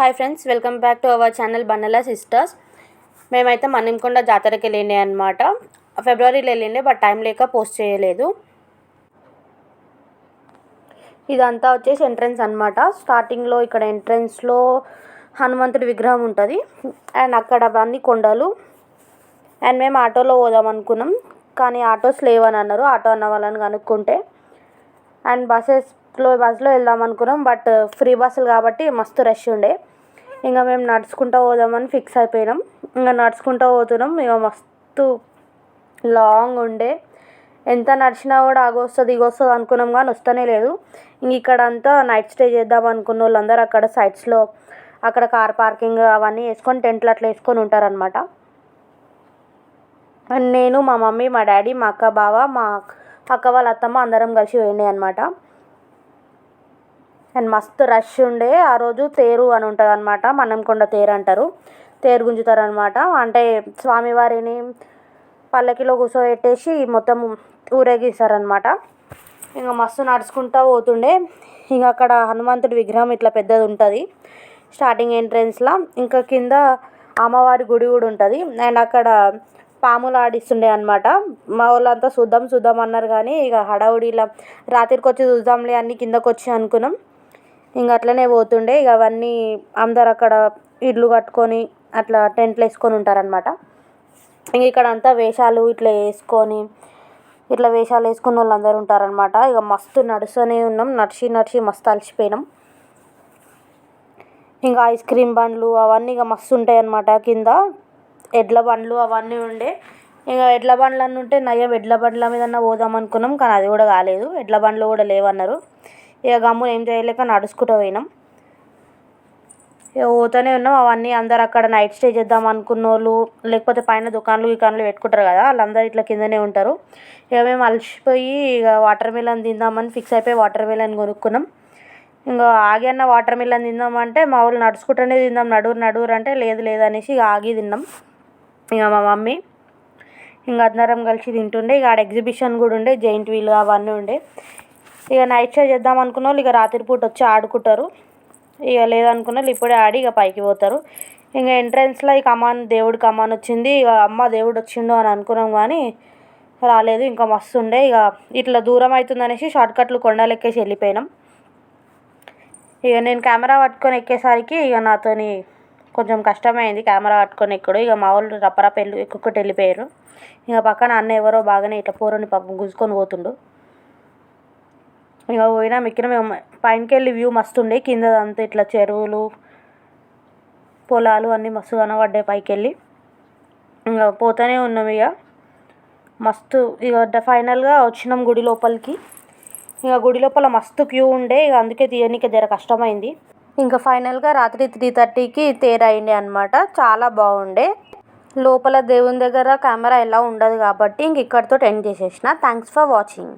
Hi friends welcome back to our channel Bandala sisters మేమైతే మన్నింకొండ జాతరకి వెళ్ళిండే అనమాట ఫిబ్రవరిలో వెళ్ళిండే బట్ టైం లేక పోస్ట్ చేయలేదు. ఇదంతా వచ్చేసి ఎంట్రన్స్ అనమాట స్టార్టింగ్లో ఇక్కడ ఎంట్రన్స్లో హనుమంతుడి విగ్రహం ఉంటుంది. అండ్ అక్కడ అవన్నీ కొండలు. అండ్ మేము ఆటోలో పోదాం అనుకున్నాం. కానీ ఆటోస్ లేవని అన్నారు. ఆటో అన్న వాళ్ళని కనుక్కుంటే. అండ్ బస్సెస్లో బస్సులో వెళ్దాం అనుకున్నాం బట్ ఫ్రీ బస్సులు కాబట్టి మస్తు రష్ ఉండే. ఇంకా మేము నడుచుకుంటూ పోదామని ఫిక్స్ అయిపోయినాం. ఇంకా నడుచుకుంటూ పోతున్నాం. ఇక మస్తు లాంగ్ ఉండే. ఎంత నడిచినా కూడా ఆగొస్తుంది ఇగొస్తుంది అనుకున్నాం కానీ వస్తూనే లేదు. ఇంక ఇక్కడ అంతా నైట్ స్టే చేద్దాం అనుకున్న వాళ్ళందరూ అక్కడ సైడ్స్లో అక్కడ కార్ పార్కింగ్ అవన్నీ వేసుకొని టెంట్లు అట్లా వేసుకొని ఉంటారనమాట అండ్ నేను మా మమ్మీ మా డాడీ మా అక్క బావ మా అక్క వాళ్ళ అత్తమ్మ అందరం కలిసి పోయిండే అనమాట అండ్ మస్తు రష్ ఉండే. ఆ రోజు తేరు అని ఉంటుంది అనమాట మన్నంకొండ తేరు అంటారు. తేరు గుంజుతారు అనమాట అంటే స్వామివారిని పల్లకిలో కూర్చోబెట్టేసి మొత్తం ఊరేగిస్తారనమాట ఇంకా మస్తు నడుచుకుంటూ పోతుండే. ఇంకా అక్కడ హనుమంతుడి విగ్రహం ఇట్లా పెద్దది ఉంటుంది. స్టార్టింగ్ ఎంట్రెన్స్లో. ఇంకా కింద అమ్మవారి గుడి కూడా ఉంటుంది. అండ్ అక్కడ పాములు ఆడిస్తుండే అనమాట మా వాళ్ళంతా చూద్దాం చూద్దాం అన్నారు కానీ ఇక హడావుడిలా రాత్రికి వచ్చి చూద్దాంలే అన్ని కిందకు వచ్చి అనుకున్నాం. ఇంకా అట్లనే పోతుండే. ఇక అవన్నీ అందరు అక్కడ ఇల్లు కట్టుకొని అట్లా టెంట్లు వేసుకొని ఉంటారనమాట ఇంక ఇక్కడ అంతా వేషాలు ఇట్లా వేసుకొని ఇట్లా వేషాలు వేసుకున్న వాళ్ళు అందరూ ఉంటారనమాట ఇక మస్తు నడుస్తూనే ఉన్నాం. నడిచి నడిచి మస్తు అలసిపోయినాం. ఇంకా ఐస్ క్రీమ్ బండ్లు అవన్నీ ఇక మస్తు ఉంటాయి అనమాట కింద ఎడ్ల బండ్లు అవన్నీ ఉండే. ఇక ఎడ్ల బండ్లు అన్నీ ఉంటే నయ్యం ఎడ్ల బండ్ల మీద పోదాం అనుకున్నాం. కానీ అది కూడా కాలేదు. ఎడ్ల బండ్లు కూడా లేవన్నారు. ఇక గమ్మున ఏం చేయలేక నడుచుకుంటూ పోయినాం. ఇక పోతూనే ఉన్నాం. అవన్నీ అందరు అక్కడ నైట్ స్టే చేద్దాం అనుకున్న వాళ్ళు లేకపోతే పైన దుకాణాలు గికాన్లు పెట్టుకుంటారు కదా వాళ్ళందరూ ఇట్లా కిందనే ఉంటారు. ఇక మేము అలసిపోయి ఇక వాటర్ మిలన్ తిందామని ఫిక్స్ అయిపోయి వాటర్ మిలన్ కొనుక్కున్నాం. ఇంకా ఆగి అన్న వాటర్ మిలన్ తిందామంటే మా వాళ్ళు నడుచుకుంటూనే తిందాం నడురు నడురు అంటే లేదు లేదు అనేసి ఇక ఆగి తిన్నాం. ఇక మా మమ్మీ ఇంకా అందరం కలిసి తింటుండే. ఇక ఆడ ఎగ్జిబిషన్ కూడా ఉండే జైంట్ వీల్ అవన్నీ ఉండే. ఇక నైట్ షో చేద్దాం అనుకున్న వాళ్ళు ఇక రాత్రిపూట వచ్చి ఆడుకుంటారు. ఇక లేదనుకున్న వాళ్ళు ఇప్పుడే ఆడి ఇక పైకి పోతారు. ఇంకా ఎంట్రన్స్లో ఈ కమాన్ దేవుడి కమాన్ వచ్చింది. ఇక అమ్మ దేవుడు వచ్చిండు అని అనుకున్నాం కానీ రాలేదు. ఇంకా మస్తు ఉండే. ఇక ఇట్లా దూరం అవుతుందనేసి షార్ట్కట్లు కొండలు ఎక్కేసి వెళ్ళిపోయినాం. ఇక నేను కెమెరా పట్టుకొని ఎక్కేసరికి ఇక నాతోని కొంచెం కష్టమైంది కెమెరా పట్టుకొని ఎక్కుడు. ఇక మా వాళ్ళు రప్పరప్ప వెళ్ళి ఎక్కుకుంటూ వెళ్ళిపోయారు. ఇక పక్కన అన్న ఎవరో బాగానే ఇట్లా పోరని పాపం గుంజుకొని పోతుండు. ఇక పోయినాం ఎక్కినాం ఇక పైనకి వెళ్ళి వ్యూ మస్తు ఉండే. కింద అంతా ఇట్లా చెరువులు పొలాలు అన్నీ మస్తు కనబడ్డాయి పైకి వెళ్ళి ఇంకా పోతూనే ఉన్నాం ఇక మస్తు ఇక ఫైనల్గా వచ్చినాం గుడి లోపలికి. ఇక గుడి లోపల మస్తు క్యూ ఉండే. ఇక అందుకే తీయనీకి జర కష్టమైంది. ఇంకా ఫైనల్గా రాత్రి త్రీ థర్టీకి తేర అయిండే అనమాట చాలా బాగుండే. లోపల దేవుని దగ్గర కెమెరా ఎలా ఉండదు కాబట్టి ఇంక ఇక్కడితో ఎండ్ చేసేసిన. Thanks for watching.